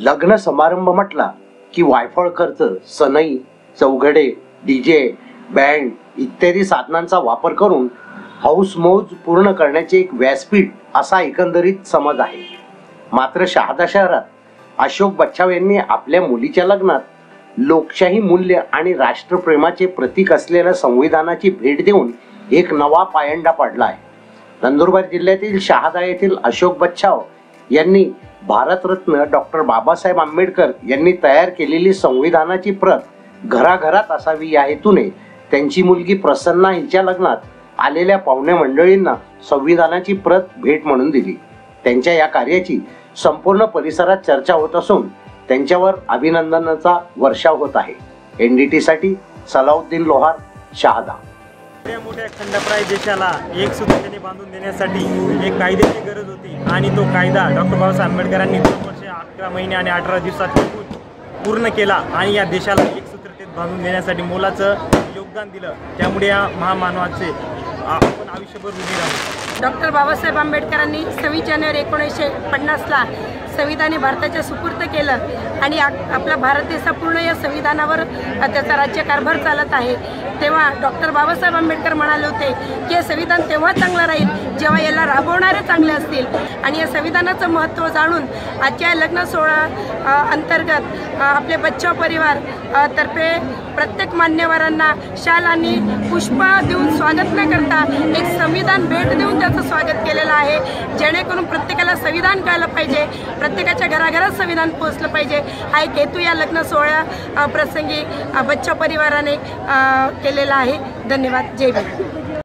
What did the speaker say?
लग्न समारंभ म्हटला की वायफळ खर्च सनई चौघडे डीजे बँड इत्यादी साधनांचा वापर करून हाऊस मौज पूर्ण करण्याचे एक व्यासपीठ असा एकंदरीत समज आहे. मात्र शहादा शहरात अशोक बच्छाव यांनी आपल्या मुलीच्या लग्नात लोकशाही मूल्य आणि राष्ट्रप्रेमाचे प्रतीक असलेल्या संविधानाची भेट देऊन एक नवा पायंडा पडला आहे. नंदुरबार जिल्ह्यातील शहादा येथील अशोक बच्छाव यांनी भारतरत्न डॉक्टर बाबासाहेब आंबेडकर यांनी तयार केलेली संविधानाची प्रत घराघरात असावी या हेतूने त्यांची मुलगी प्रसन्ना हिच्या लग्नात आलेल्या पाहुण्या मंडळींना संविधानाची प्रत भेट म्हणून दिली. त्यांच्या या कार्याची संपूर्ण परिसरात चर्चा होत असून त्यांच्यावर अभिनंदनाचा वर्षाव होत आहे. एन डी टीसाठी सलाउद्दीन लोहार शहादा. मोठ्या मोठ्या खंडप्राय देशाला एक सूत्राने बांधून देण्यासाठी एक कायद्याची गरज होती. आणि तो कायदा डॉक्टर बाबासाहेब आंबेडकरांनी दोन वर्ष अकरा महिने आणि अठरा दिवसात पूर्ण केला आणि या देशाला एक सूत्रतेत बांधून देण्यासाठी मोलाचं योगदान दिलं. त्यामुळे या महामानवाचे आपण आयुष्यभर उभी राहू. डॉक्टर बाबासाहेब आंबेडकरांनी सव्वीस जानेवारी एकोणीसशे पन्नासला संविधान हे भारताच्या सुपूर्त केलं आणि आपला भारत देशा पूर्ण या संविधानावर त्याचा राज्यकारभार चालत आहे. तेव्हा डॉक्टर बाबासाहेब आंबेडकर म्हणाले होते की हे संविधान तेव्हा चांगलं राहील जेव्हा याला राबवणारे चांगले असतील. आणि या संविधानाचं महत्त्व जाणून आजच्या लग्न सोहळा अंतर्गत आपले बच्चा परिवार तर्फे प्रत्येक मान्यवरांना शाल आणि पुष्प देऊन स्वागत न करता एक संविधान भेट देऊन त्याचं स्वागत केलेलं आहे. जेणेकरून प्रत्येकाला संविधान कळलं पाहिजे. प्रत्येकाच्या घराघरात संविधान पोहोचलं पाहिजे. हा एक हेतू या लग्न सोहळ्या प्रसंगी बच्चा परिवाराने केलेला आहे. धन्यवाद. जय भीम.